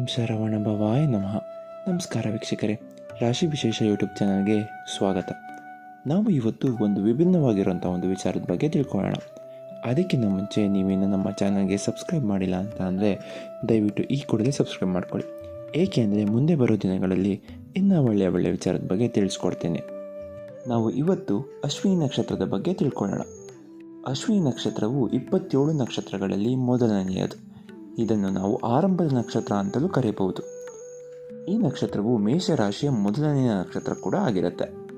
ಓಂ ಶರವಣ ಭವಾಯ ನಮಃ. ನಮಸ್ಕಾರ ವೀಕ್ಷಕರೇ ರಾಶಿ ವಿಶೇಷ ಯೂಟ್ಯೂಬ್ ಚಾನಲ್ಗೆ ಸ್ವಾಗತ. ನಾವು ಇವತ್ತು ಒಂದು ವಿಭಿನ್ನವಾಗಿರುವಂಥ ಒಂದು ವಿಚಾರದ ಬಗ್ಗೆ ತಿಳ್ಕೊಳ್ಳೋಣ. ಅದಕ್ಕಿಂತ ಮುಂಚೆ ನೀವೇನು ನಮ್ಮ ಚಾನಲ್ಗೆ ಸಬ್ಸ್ಕ್ರೈಬ್ ಮಾಡಿಲ್ಲ ಅಂತ ಅಂದರೆ ದಯವಿಟ್ಟು ಈ ಕೂಡಲೇ ಸಬ್ಸ್ಕ್ರೈಬ್ ಮಾಡ್ಕೊಳ್ಳಿ. ಏಕೆಂದರೆ ಮುಂದೆ ಬರೋ ದಿನಗಳಲ್ಲಿ ಇನ್ನೂ ಒಳ್ಳೆಯ ಒಳ್ಳೆಯ ವಿಚಾರದ ಬಗ್ಗೆ ತಿಳಿಸ್ಕೊಡ್ತೇನೆ. ನಾವು ಇವತ್ತು ಅಶ್ವಿನಿ ನಕ್ಷತ್ರದ ಬಗ್ಗೆ ತಿಳ್ಕೊಳ್ಳೋಣ. ಅಶ್ವಿನಿ ನಕ್ಷತ್ರವು ಇಪ್ಪತ್ತೇಳು ನಕ್ಷತ್ರಗಳಲ್ಲಿ ಮೊದಲನೆಯದು. ಇದನ್ನು ನಾವು ಆರಂಭದ ನಕ್ಷತ್ರ ಅಂತಲೂ ಕರೆಯಬಹುದು ಈ ನಕ್ಷತ್ರವು ಮೇಷರಾಶಿಯ ಮೊದಲನೆಯ ನಕ್ಷತ್ರ ಕೂಡ ಆಗಿರುತ್ತೆ.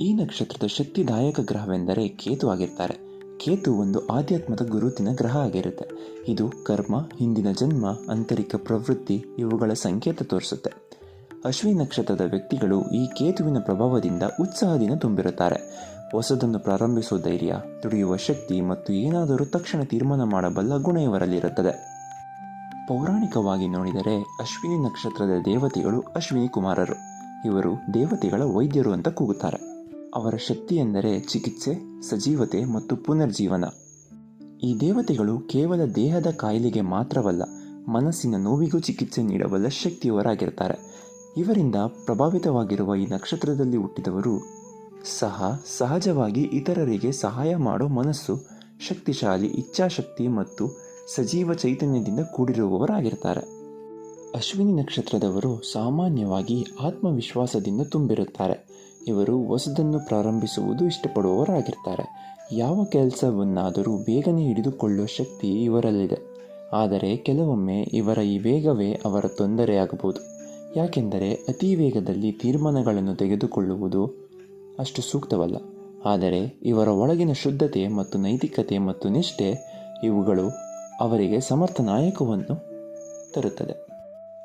ಈ ನಕ್ಷತ್ರದ ಶಕ್ತಿದಾಯಕ ಗ್ರಹವೆಂದರೆ ಕೇತು ಆಗಿರ್ತಾರೆ. ಕೇತು ಒಂದು ಆಧ್ಯಾತ್ಮದ ಗುರುತಿನ ಗ್ರಹ ಆಗಿರುತ್ತೆ. ಇದು ಕರ್ಮ, ಹಿಂದಿನ ಜನ್ಮ, ಆಂತರಿಕ ಪ್ರವೃತ್ತಿ, ಇವುಗಳ ಸಂಕೇತ ತೋರಿಸುತ್ತೆ. ಅಶ್ವಿನಿ ನಕ್ಷತ್ರದ ವ್ಯಕ್ತಿಗಳು ಈ ಕೇತುವಿನ ಪ್ರಭಾವದಿಂದ ಉತ್ಸಾಹದಿಂದ ತುಂಬಿರುತ್ತಾರೆ. ಹೊಸದನ್ನು ಪ್ರಾರಂಭಿಸುವ ಧೈರ್ಯ ದುಡಿಯುವ ಶಕ್ತಿ ಮತ್ತು ಏನಾದರೂ ತಕ್ಷಣ ತೀರ್ಮಾನ ಮಾಡಬಲ್ಲ ಗುಣ ಇವರಲ್ಲಿರುತ್ತದೆ ಪೌರಾಣಿಕವಾಗಿ ನೋಡಿದರೆ ಅಶ್ವಿನಿ ನಕ್ಷತ್ರದ ದೇವತೆಗಳು ಅಶ್ವಿನಿ ಕುಮಾರರು. ಇವರು ದೇವತೆಗಳ ವೈದ್ಯರು ಅಂತ ಕೂಗುತ್ತಾರೆ. ಅವರ ಶಕ್ತಿ ಎಂದರೆ ಚಿಕಿತ್ಸೆ, ಸಜೀವತೆ ಮತ್ತು ಪುನರ್ಜೀವನ. ಈ ದೇವತೆಗಳು ಕೇವಲ ದೇಹದ ಕಾಯಿಲೆಗೆ ಮಾತ್ರವಲ್ಲ, ಮನಸ್ಸಿನ ನೋವಿಗೂ ಚಿಕಿತ್ಸೆ ನೀಡಬಲ್ಲ ಶಕ್ತಿಯವರಾಗಿರ್ತಾರೆ. ಇವರಿಂದ ಪ್ರಭಾವಿತವಾಗಿರುವ ಈ ನಕ್ಷತ್ರದಲ್ಲಿ ಹುಟ್ಟಿದವರು ಸಹ ಸಹಜವಾಗಿ ಇತರರಿಗೆ ಸಹಾಯ ಮಾಡೋ ಮನಸ್ಸು, ಶಕ್ತಿಶಾಲಿ ಇಚ್ಛಾಶಕ್ತಿ ಮತ್ತು ಸಜೀವ ಚೈತನ್ಯದಿಂದ ಕೂಡಿರುವವರಾಗಿರ್ತಾರೆ. ಅಶ್ವಿನಿ ನಕ್ಷತ್ರದವರು ಸಾಮಾನ್ಯವಾಗಿ ಆತ್ಮವಿಶ್ವಾಸದಿಂದ ತುಂಬಿರುತ್ತಾರೆ. ಇವರು ಹೊಸದನ್ನು ಪ್ರಾರಂಭಿಸುವುದು ಇಷ್ಟಪಡುವವರಾಗಿರ್ತಾರೆ. ಯಾವ ಕೆಲಸವನ್ನಾದರೂ ಬೇಗನೆ ಹಿಡಿದುಕೊಳ್ಳುವ ಶಕ್ತಿ ಇವರಲ್ಲಿದೆ. ಆದರೆ ಕೆಲವೊಮ್ಮೆ ಇವರ ಈ ವೇಗವೇ ಅವರ ತೊಂದರೆಯಾಗಬಹುದು ಯಾಕೆಂದರೆ ಅತಿ ವೇಗದಲ್ಲಿ ತೀರ್ಮಾನಗಳನ್ನು ತೆಗೆದುಕೊಳ್ಳುವುದು ಅಷ್ಟು ಸೂಕ್ತವಲ್ಲ. ಆದರೆ ಇವರ ಒಳಗಿನ ಶುದ್ಧತೆ ಮತ್ತು ನೈತಿಕತೆ ಮತ್ತು ನಿಷ್ಠೆ ಇವುಗಳು ಅವರಿಗೆ ಸಮರ್ಥ ನಾಯಕವನ್ನು ತರುತ್ತದೆ.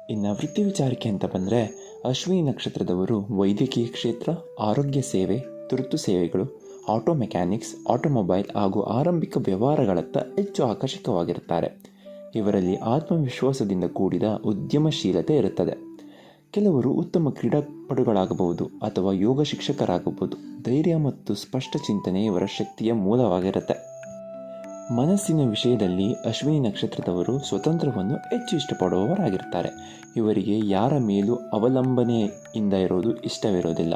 ಇನ್ನು ವೃತ್ತಿ ವಿಚಾರಕ್ಕೆ ಅಂತ ಬಂದರೆ, ಅಶ್ವಿನಿ ನಕ್ಷತ್ರದವರು ವೈದ್ಯಕೀಯ ಕ್ಷೇತ್ರ, ಆರೋಗ್ಯ ಸೇವೆ, ತುರ್ತು ಸೇವೆಗಳು, ಆಟೋ ಮೆಕ್ಯಾನಿಕ್ಸ್, ಆಟೋಮೊಬೈಲ್ ಹಾಗೂ ಆರಂಭಿಕ ವ್ಯವಹಾರಗಳತ್ತ ಹೆಚ್ಚು ಆಕರ್ಷಕವಾಗಿರುತ್ತಾರೆ. ಇವರಲ್ಲಿ ಆತ್ಮವಿಶ್ವಾಸದಿಂದ ಕೂಡಿದ ಉದ್ಯಮಶೀಲತೆ ಇರುತ್ತದೆ. ಕೆಲವರು ಉತ್ತಮ ಕ್ರೀಡಾಪಟುಗಳಾಗಬಹುದು ಅಥವಾ ಯೋಗ ಶಿಕ್ಷಕರಾಗಬಹುದು. ಧೈರ್ಯ ಮತ್ತು ಸ್ಪಷ್ಟ ಚಿಂತನೆ ಇವರ ಶಕ್ತಿಯ ಮೂಲವಾಗಿರುತ್ತೆ. ಮನಸ್ಸಿನ ವಿಷಯದಲ್ಲಿ ಅಶ್ವಿನಿ ನಕ್ಷತ್ರದವರು ಸ್ವತಂತ್ರವನ್ನು ಹೆಚ್ಚು ಇಷ್ಟಪಡುವವರಾಗಿರ್ತಾರೆ ಇವರಿಗೆ ಯಾರ ಮೇಲೂ ಅವಲಂಬನೆಯಿಂದ ಇರೋದು ಇಷ್ಟವಿರೋದಿಲ್ಲ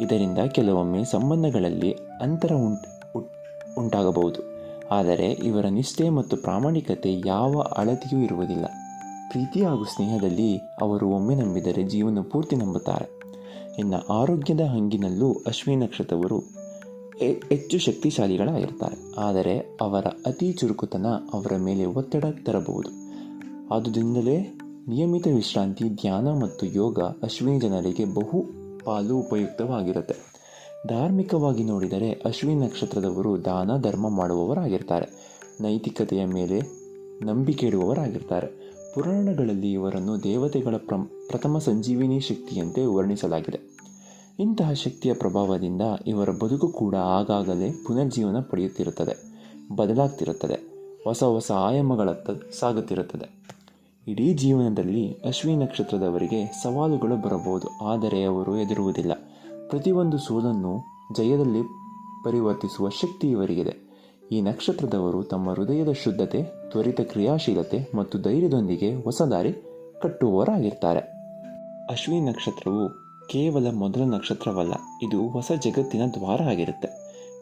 ಇದರಿಂದ ಕೆಲವೊಮ್ಮೆ ಸಂಬಂಧಗಳಲ್ಲಿ ಅಂತರ ಉಂಟು ಉಂಟಾಗಬಹುದು. ಆದರೆ ಇವರ ನಿಷ್ಠೆ ಮತ್ತು ಪ್ರಾಮಾಣಿಕತೆ ಯಾವ ಅಳತೆಯೂ ಇರುವುದಿಲ್ಲ. ಪ್ರೀತಿ ಹಾಗೂ ಸ್ನೇಹದಲ್ಲಿ ಅವರು ಒಮ್ಮೆ ನಂಬಿದರೆ ಜೀವನ ಪೂರ್ತಿ ನಂಬುತ್ತಾರೆ. ಇನ್ನು ಆರೋಗ್ಯದ ಹಂಗಿನಲ್ಲೂ ಅಶ್ವಿನಿ ನಕ್ಷತ್ರವರು ಹೆಚ್ಚು ಶಕ್ತಿಶಾಲಿಗಳಾಗಿರ್ತಾರೆ. ಆದರೆ ಅವರ ಅತಿ ಚುರುಕುತನ ಅವರ ಮೇಲೆ ಒತ್ತಡ ತರಬಹುದು. ಆದುದರಿಂದಲೇ ನಿಯಮಿತ ವಿಶ್ರಾಂತಿ, ಧ್ಯಾನ ಮತ್ತು ಯೋಗ ಅಶ್ವಿನಿ ಜನರಿಗೆ ಬಹು ಪಾಲು ಉಪಯುಕ್ತವಾಗಿರುತ್ತೆ. ಧಾರ್ಮಿಕವಾಗಿ ನೋಡಿದರೆ ಅಶ್ವಿನಿ ನಕ್ಷತ್ರದವರು ದಾನ, ಧರ್ಮ ಮಾಡುವವರಾಗಿರ್ತಾರೆ. ನೈತಿಕತೆಯ ಮೇಲೆ ನಂಬಿಕೆ ಇಡುವವರಾಗಿರ್ತಾರೆ. ಪುರಾಣಗಳಲ್ಲಿ ಇವರನ್ನು ದೇವತೆಗಳ ಪ್ರ ಪ್ರಥಮ ಸಂಜೀವಿನಿ ಶಕ್ತಿಯಂತೆ ವರ್ಣಿಸಲಾಗಿದೆ. ಇಂತಹ ಶಕ್ತಿಯ ಪ್ರಭಾವದಿಂದ ಇವರ ಬದುಕು ಕೂಡ ಆಗಾಗಲೇ ಪುನರ್ಜೀವನ ಪಡೆಯುತ್ತಿರುತ್ತದೆ, ಬದಲಾಗ್ತಿರುತ್ತದೆ, ಹೊಸ ಹೊಸ ಆಯಾಮಗಳತ್ತ ಸಾಗುತ್ತಿರುತ್ತದೆ. ಇಡೀ ಜೀವನದಲ್ಲಿ ಅಶ್ವಿನಿ ನಕ್ಷತ್ರದವರಿಗೆ ಸವಾಲುಗಳು ಬರಬಹುದು, ಆದರೆ ಅವರು ಎದುರುವುದಿಲ್ಲ. ಪ್ರತಿಯೊಂದು ಸೋಲನ್ನು ಜಯದಲ್ಲಿ ಪರಿವರ್ತಿಸುವ ಶಕ್ತಿ ಇವರಿಗಿದೆ. ಈ ನಕ್ಷತ್ರದವರು ತಮ್ಮ ಹೃದಯದ ಶುದ್ಧತೆ, ತ್ವರಿತ ಕ್ರಿಯಾಶೀಲತೆ ಮತ್ತು ಧೈರ್ಯದೊಂದಿಗೆ ಹೊಸ ದಾರಿ ಕಟ್ಟುವವರಾಗಿರ್ತಾರೆ. ಅಶ್ವಿನಿ ನಕ್ಷತ್ರವು ಕೇವಲ ಮೊದಲ ನಕ್ಷತ್ರವಲ್ಲ, ಇದು ಹೊಸ ಜಗತ್ತಿನ ದ್ವಾರ ಆಗಿರುತ್ತೆ.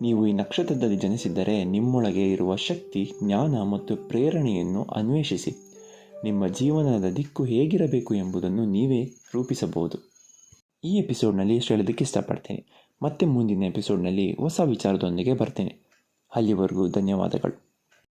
ನೀವು ಈ ನಕ್ಷತ್ರದಲ್ಲಿ ಜನಿಸಿದ್ದರೆ ನಿಮ್ಮೊಳಗೆ ಇರುವ ಶಕ್ತಿ, ಜ್ಞಾನ ಮತ್ತು ಪ್ರೇರಣೆಯನ್ನು ಅನ್ವೇಷಿಸಿ. ನಿಮ್ಮ ಜೀವನದ ದಿಕ್ಕು ಹೇಗಿರಬೇಕು ಎಂಬುದನ್ನು ನೀವೇ ರೂಪಿಸಬಹುದು. ಈ ಎಪಿಸೋಡ್ನಲ್ಲಿ ಇಷ್ಟು ಹೇಳೋದಕ್ಕೆ ಇಷ್ಟಪಡ್ತೀನಿ. ಮತ್ತೆ ಮುಂದಿನ ಎಪಿಸೋಡ್ನಲ್ಲಿ ಹೊಸ ವಿಚಾರದೊಂದಿಗೆ ಬರ್ತೇನೆ. ಅಲ್ಲಿವರೆಗೂ ಧನ್ಯವಾದಗಳು.